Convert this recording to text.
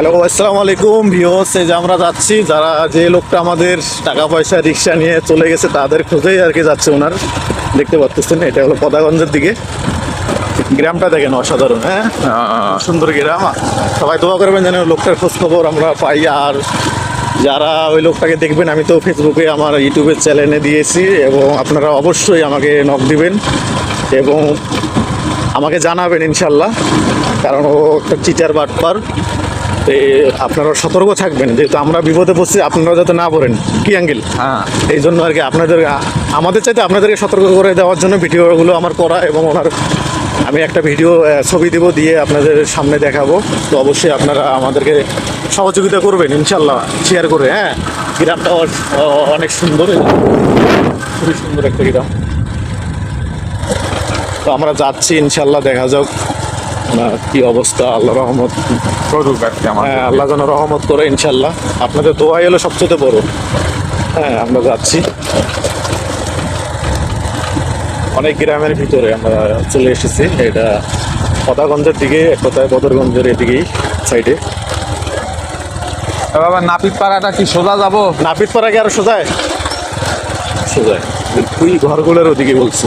Hello আসসালামু আলাইকুম ভিওস এই যে আমরা যাচ্ছি যারা যে লোকটা আমাদের টাকা পয়সা রিক্সা নিয়ে চলে গেছে তাদের খোঁজেই আর কি যাচ্ছে ওনার। দেখতে পাচ্ছেন এটা হলো পদাগঞ্জের দিকে। গ্রামটা দেখেন অসাধারণ হ্যাঁ? সুন্দর গ্রাম। সবাই দোয়া করবেন যেন লোকটার খোঁজ খবর আমরা পাই। আর যারা ওই লোকটাকে দেখবেন আমি তো ফেসবুকে আমার ইউটিউবের চ্যানেলে দিয়েছি এবং আপনারা অবশ্যই আমাকে নক দিবেন এবং আমাকে জানাবেন ইনশাল্লাহ কারণ ও একটা টিচার বাটপার। তো আপনারা সতর্ক থাকবেন যেহেতু আমরা বিপদে পড়ছি আপনারা যাতে না পড়েন। কি অ্যাঙ্গেল? হ্যাঁ। এই জন্য আর কি আপনাদের আমাদের চাইতে আপনাদেরকে সতর্ক করে দেওয়ার জন্য ভিডিওগুলো আমার করা এবং ওনার আমি একটা ভিডিও ছবি দিব দিয়ে আপনাদের সামনে দেখাবো। তো অবশ্যই আপনারা আমাদেরকে সহযোগিতা করবেন ইনশাল্লাহ শেয়ার করে হ্যাঁ। গ্রামটা অনেক সুন্দর খুবই সুন্দর একটা গ্রাম। তো আমরা যাচ্ছি ইনশাল্লাহ দেখা যাক। কি অবস্থা? আল্লাহ রহমত। হ্যাঁ আল্লাহ যেন রহমত করে ইনশাল্লাহ আপনাদের দোয়াই হলো সবচেয়ে বড়। হ্যাঁ আমরা যাচ্ছি। অনেক গ্রামের ভিতরে আমরা চলে এসেছি। এটা পদাগঞ্জের দিকে এক কথায় বদরগঞ্জের এদিকেই সাইডে। বাবা নাপিত পাড়াটা কি সোজা যাব? নাপিত পাড়া কি আরও সোজায়? সোজায়। তুই ঘরগুলোর ওদিকে বলছে।